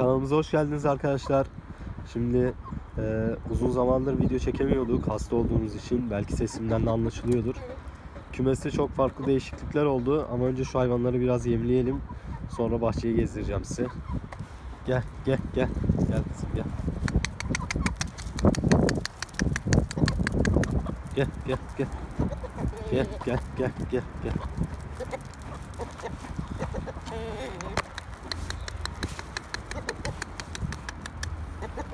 Kanalımıza hoş geldiniz arkadaşlar. Şimdi e, uzun zamandır video çekemiyorduk hasta olduğumuz için. Belki sesimden de anlaşılıyordur. Kümeste çok farklı değişiklikler oldu ama önce şu hayvanları biraz yemleyelim. Sonra bahçeyi gezdireceğim size. Gel gel gel. Gel kızım gel. Gel gel gel. Gel gel gel gel gel.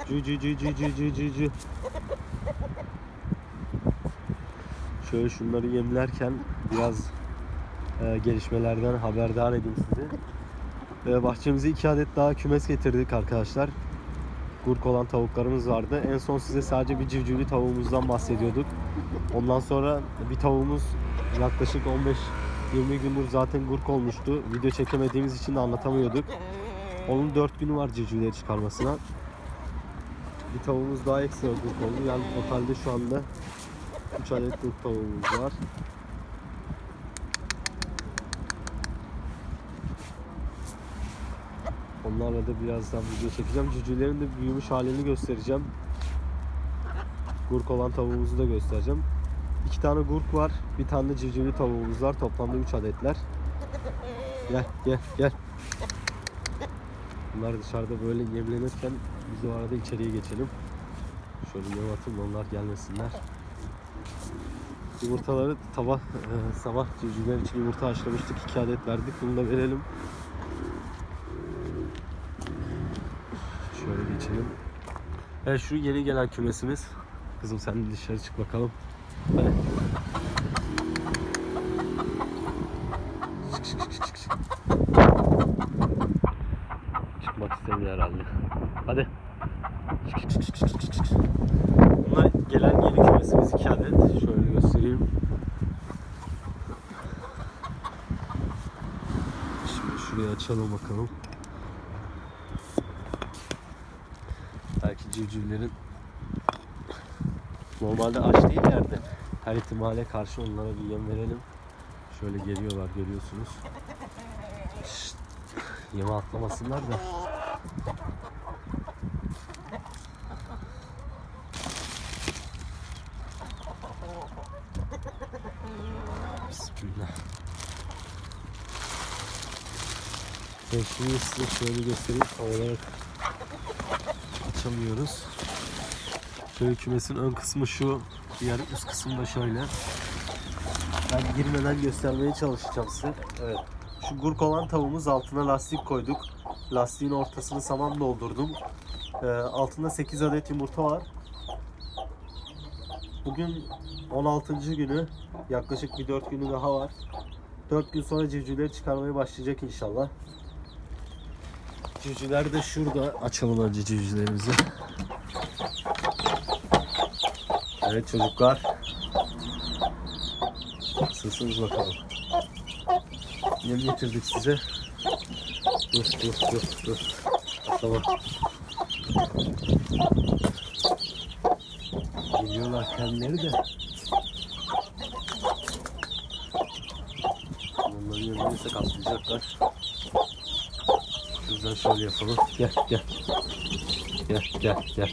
Cü cü cü cü cü cü cü cü. Şöyle şunları yemlerken biraz e, gelişmelerden haberdar edeyim sizi. E, bahçemize iki adet daha kümes getirdik arkadaşlar. Gurk olan tavuklarımız vardı. En son size sadece bir civcivli tavuğumuzdan bahsediyorduk. Ondan sonra bir tavuğumuz yaklaşık 15-20 gündür zaten gurk olmuştu. Video çekemediğimiz için de anlatamıyorduk. Onun 4 günü var civcivleri çıkarmasına. Bir tavuğumuz daha ekstra gurk oldu. Yani totalde şu anda 3 adet gurk tavuğumuz var. Onlarla da birazdan video çekeceğim. Cücülerin de büyümüş halini göstereceğim. Gurk olan tavuğumuzu da göstereceğim. İki tane gurk var. Bir tane de civcivli tavuğumuz var. Toplamda 3 adetler. Gel gel gel. Bunlar dışarıda böyle yemlenirken biz o arada içeriye geçelim. Şöyle yem atayım onlar gelmesinler. Yumurtaları sabah, e, sabah civcivler için yumurta haşlamıştık. 2 adet verdik. Bunu da verelim. Şöyle geçelim. Evet şu yeni gelen kümesimiz. Kızım sen dışarı çık bakalım. Hadi. Çık, çık, çık, çık, çık. Çıkmak istemiyor herhalde. Hadi. Bunlar gelen yeni kümesimiz iki adet. Şöyle göstereyim. Şimdi şurayı açalım bakalım. Belki civcivlerin normalde aç değillerdi. Her ihtimale karşı onlara bir yem verelim. Şöyle geliyorlar görüyorsunuz. Şşt, yeme atlamasınlar da. Ben şimdi size şöyle göstereyim. Tam olarak açamıyoruz. Şöyle kümesin ön kısmı şu. Diğer üst kısmı da şöyle. Ben girmeden göstermeye çalışacağım size. Evet. Şu gurk olan tavuğumuz altına lastik koyduk. Lastiğin ortasını saman doldurdum. Ee, altında 8 adet yumurta var. Bugün 16. günü. Yaklaşık bir 4 günü daha var. 4 gün sonra civcivleri çıkarmaya başlayacak inşallah. Civcivler de şurada. Açalım önce civcivlerimizi. Evet çocuklar. Nasılsınız bakalım. Yem getirdik size. Dur dur dur dur. Tamam. Kendileri de. Onları yemlenirsek atlayacaklar. O yüzden şöyle yapalım. Gel gel. Gel gel gel.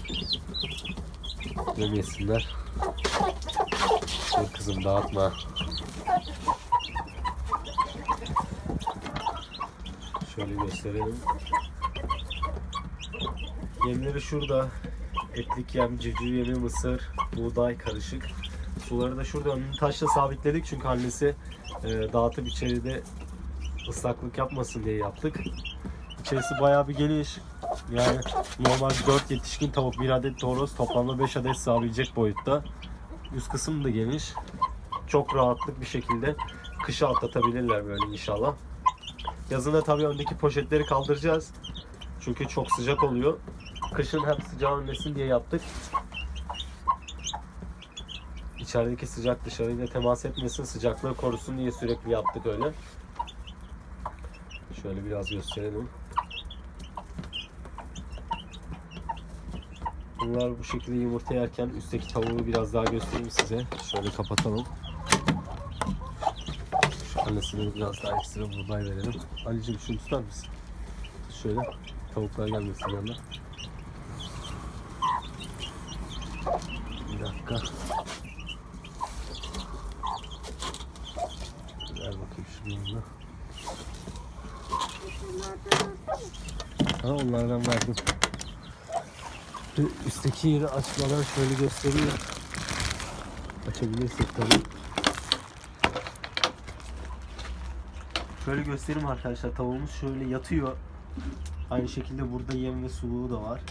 Yem yesinler. Dur kızım dağıtma. Şöyle gösterelim. Yemleri şurada. Etlik yem, civciv yemi, mısır, buğday karışık. Suları da şurada önünü taşla sabitledik çünkü annesi e, dağıtıp içeride ıslaklık yapmasın diye yaptık. İçerisi bayağı bir geniş. Yani normal 4 yetişkin tavuk, 1 adet horoz toplamda 5 adet sığabilecek boyutta. Üst kısım da geniş. Çok rahatlık bir şekilde kışı atlatabilirler böyle inşallah. Yazın da tabii öndeki poşetleri kaldıracağız. Çünkü çok sıcak oluyor. Kışın hem sıcağı önlesin diye yaptık. İçerideki sıcak dışarıyla temas etmesin, sıcaklığı korusun diye sürekli yaptık öyle. Şöyle biraz gösterelim. Bunlar bu şekilde yumurta yerken üstteki tavuğu biraz daha göstereyim size. Şöyle kapatalım. Şu annesine biraz daha ekstra buğday verelim. Ali'cim şunu tutar mısın? Şöyle. tavuklar gelmesin yanına. Bir dakika. Ver bakayım şunun yanına. Ha onlardan verdim. Şu üstteki yeri açmadan şöyle göstereyim. Açabilirsek tabii. Şöyle göstereyim arkadaşlar tavuğumuz şöyle yatıyor. Aynı şekilde burada yem ve suluğu da var.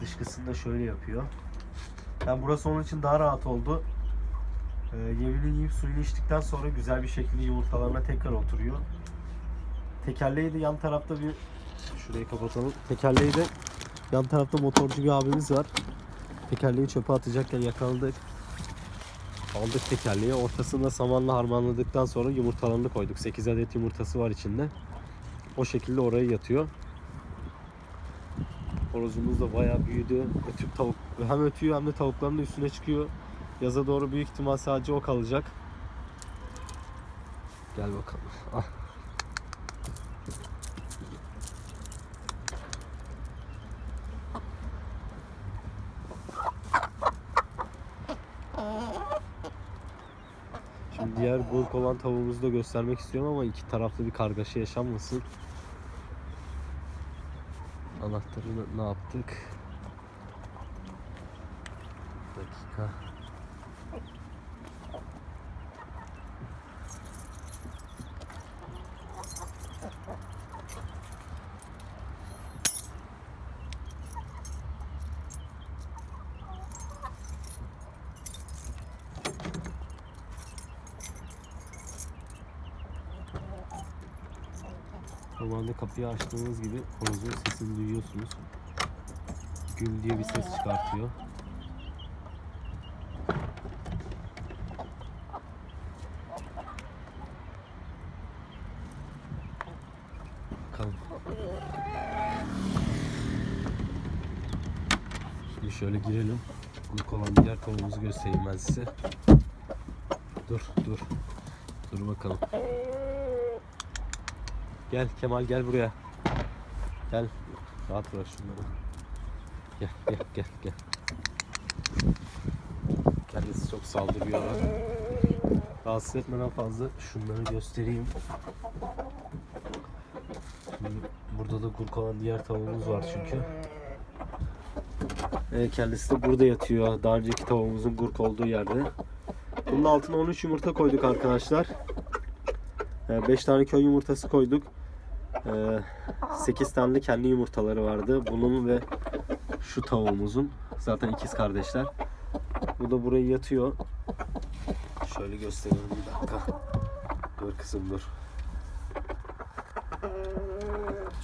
Dışkısını da şöyle yapıyor. Yani burası onun için daha rahat oldu. Ee, yemini yiyip suyunu içtikten sonra güzel bir şekilde yumurtalarına tekrar oturuyor. Tekerleği de yan tarafta bir şurayı kapatalım. Tekerleği de yan tarafta motorcu bir abimiz var. Tekerleği çöpe atacakken yakaladık. Aldık tekerleği. Ortasında samanla harmanladıktan sonra yumurtalarını koyduk. 8 adet yumurtası var içinde. O şekilde oraya yatıyor. Horozumuz da bayağı büyüdü. Ötüp tavuk hem ötüyor hem de tavukların da üstüne çıkıyor. Yaza doğru büyük ihtimal sadece o kalacak. Gel bakalım. Ah. Şimdi diğer gurk olan tavuğumuzu da göstermek istiyorum ama iki taraflı bir kargaşa yaşanmasın. Anahtarını ne yaptık? Bir dakika. Normalde kapıyı açtığınız gibi horozun sesini duyuyorsunuz. Gül diye bir ses çıkartıyor. Bakalım. Şimdi şöyle girelim. Gurk olan diğer tavuğumuzu göstereyim ben size. Dur dur. Dur bakalım. Gel Kemal gel buraya. Gel. Rahat bırak şunları. Gel gel gel gel. Kendisi çok saldırıyorlar. Rahatsız etmeden fazla şunları göstereyim. Şimdi burada da kurk olan diğer tavuğumuz var çünkü. Evet, kendisi de burada yatıyor. Daha önceki tavuğumuzun gurk olduğu yerde. Bunun altına 13 yumurta koyduk arkadaşlar. 5 tane köy yumurtası koyduk. 8 tane de kendi yumurtaları vardı. Bunun ve şu tavuğumuzun. Zaten ikiz kardeşler. Bu da buraya yatıyor. Şöyle göstereyim bir dakika. Dur kızım dur.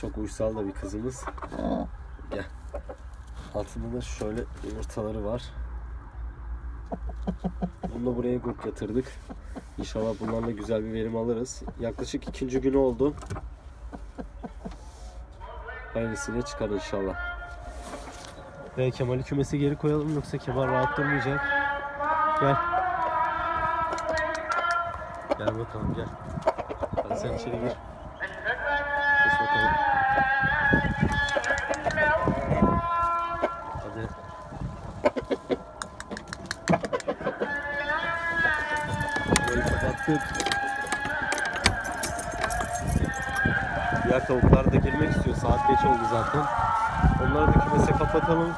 Çok uysal da bir kızımız. Gel. Altında da şöyle yumurtaları var. Bunu buraya gurk yatırdık. İnşallah bunlarla güzel bir verim alırız. Yaklaşık ikinci günü oldu. Hayırlısıyla çıkar inşallah. Ve Kemal'i kümese geri koyalım yoksa Kemal rahat durmayacak. Gel. Gel bakalım gel. Hadi sen içeri gir. Geç bakalım. Hadi. Kapattık. Diğer tavuklar da girmek istiyor. Saat geç oldu zaten. Onları da kümese kapatalım.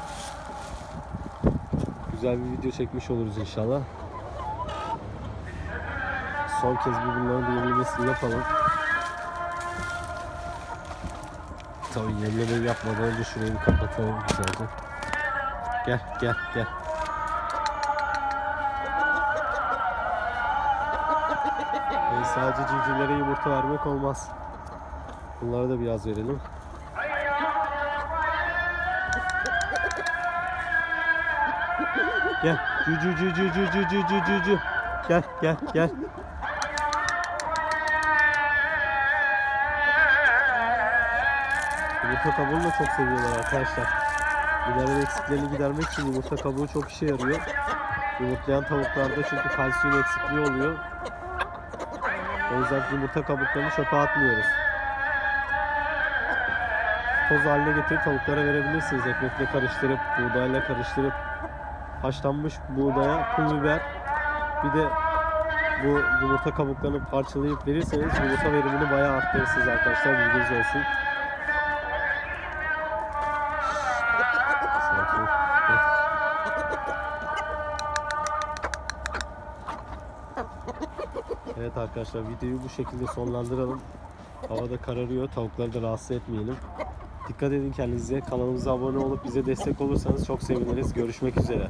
Güzel bir video çekmiş oluruz inşallah. Son kez bir bunların da yenilemesini yapalım. Tabii yenilemeyi yapmadan önce şurayı bir kapatalım güzelce. Gel gel gel. Yani sadece civcivlere yumurta vermek olmaz. Bunlara da biraz verelim. Gel. Cücü cücü cücü cücü cücü cücü. Gel gel gel. Yumurta kabuğunu da çok seviyorlar arkadaşlar. Bunların eksiklerini gidermek için yumurta kabuğu çok işe yarıyor. Yumurtlayan tavuklarda çünkü kalsiyum eksikliği oluyor. O yüzden yumurta kabuklarını çöpe atmıyoruz. toz haline getirip tavuklara verebilirsiniz. Ekmekle karıştırıp, buğdayla karıştırıp haşlanmış buğdaya pul biber bir de bu yumurta kabuklarını parçalayıp verirseniz yumurta verimini bayağı arttırırsınız arkadaşlar. Bilginiz olsun. Evet arkadaşlar videoyu bu şekilde sonlandıralım. Havada kararıyor. Tavukları da rahatsız etmeyelim. Dikkat edin kendinize. Kanalımıza abone olup bize destek olursanız çok seviniriz. Görüşmek üzere.